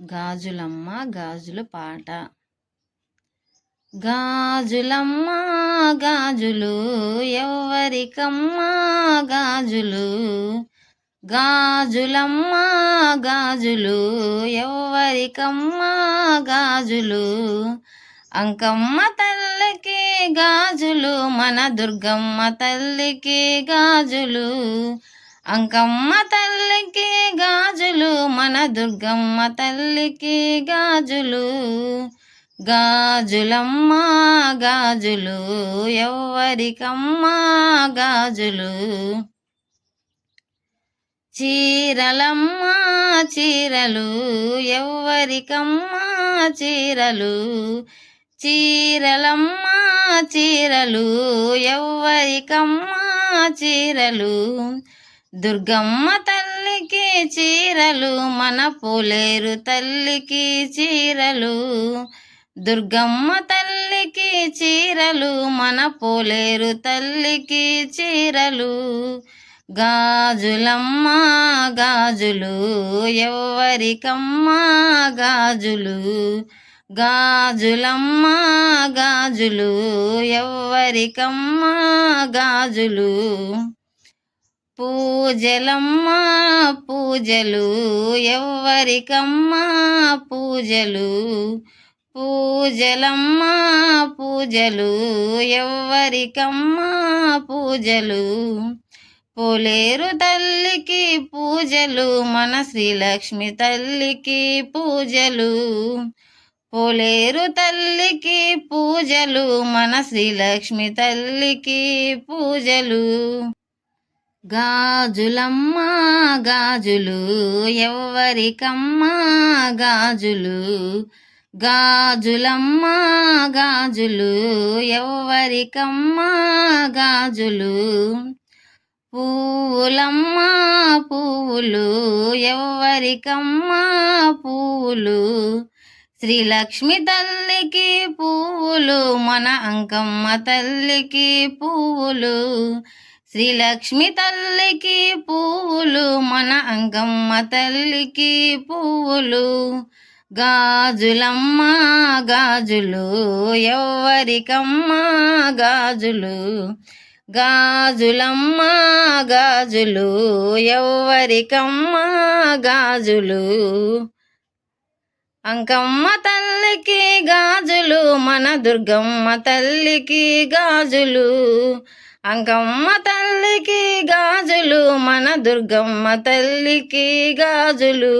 గాజులమ్మ గాజుల పాట. గాజులమ్మ గాజులు ఎవరికమ్మా గాజులు. గాజులమ్మ గాజులు ఎవరికమ్మా గాజులు. అంకమ్మ తల్లికి గాజులు మన దుర్గమ్మ తల్లికి గాజులు. అంకమ్మ తల్లికి దుర్గమ్మ తల్లికి గాజులు గాజులమ్మ గాజులు ఎవ్వరికమ్మా గాజులు. చీరలమ్మ చీరలు ఎవ్వరికమ్మ చీరలు. చీరలమ్మ చీరలు ఎవ్వరికమ్మా చీరలు. దుర్గమ్మ తల్లి తల్లికి చీరలు మన పోలేరు తల్లికి చీరలు. దుర్గమ్మ తల్లికి చీరలు మన పోలేరు తల్లికి చీరలు. గాజులమ్మ గాజులు ఎవరికమ్మా గాజులు. గాజులమ్మ గాజులు ఎవరికమ్మా గాజులు. పూజలమ్మ పూజలు ఎవ్వరికమ్మ పూజలు. పూజలమ్మ పూజలు ఎవ్వరికమ్మా పూజలు. పోలేరు తల్లికి పూజలు మన శ్రీలక్ష్మి తల్లికి పూజలు. పోలేరు తల్లికి పూజలు మన శ్రీలక్ష్మి తల్లికి పూజలు. గాజులమ్మ గాజులు ఎవ్వరికమ్మ గాజులు. గాజులమ్మ గాజులు ఎవ్వరికమ్మా గాజులు. పూలమ్మ పువ్వులు ఎవ్వరికమ్మ పువ్వులు శ్రీలక్ష్మి తల్లికి పువ్వులు మన అంకమ్మ తల్లికి పువ్వులు శ్రీలక్ష్మి తల్లికి పువ్వులు మన అంగమ్మ తల్లికి పువ్వులు. గాజులమ్మ గాజులు ఎవరికమ్మ గాజులు. గాజులమ్మ గాజులు ఎవరికమ్మ గాజులు. అంకమ్మ తల్లికి గాజులు మన దుర్గమ్మ తల్లికి గాజులు. అంకమ్మ తల్లికి గాజులు మన దుర్గమ్మ తల్లికి గాజులు.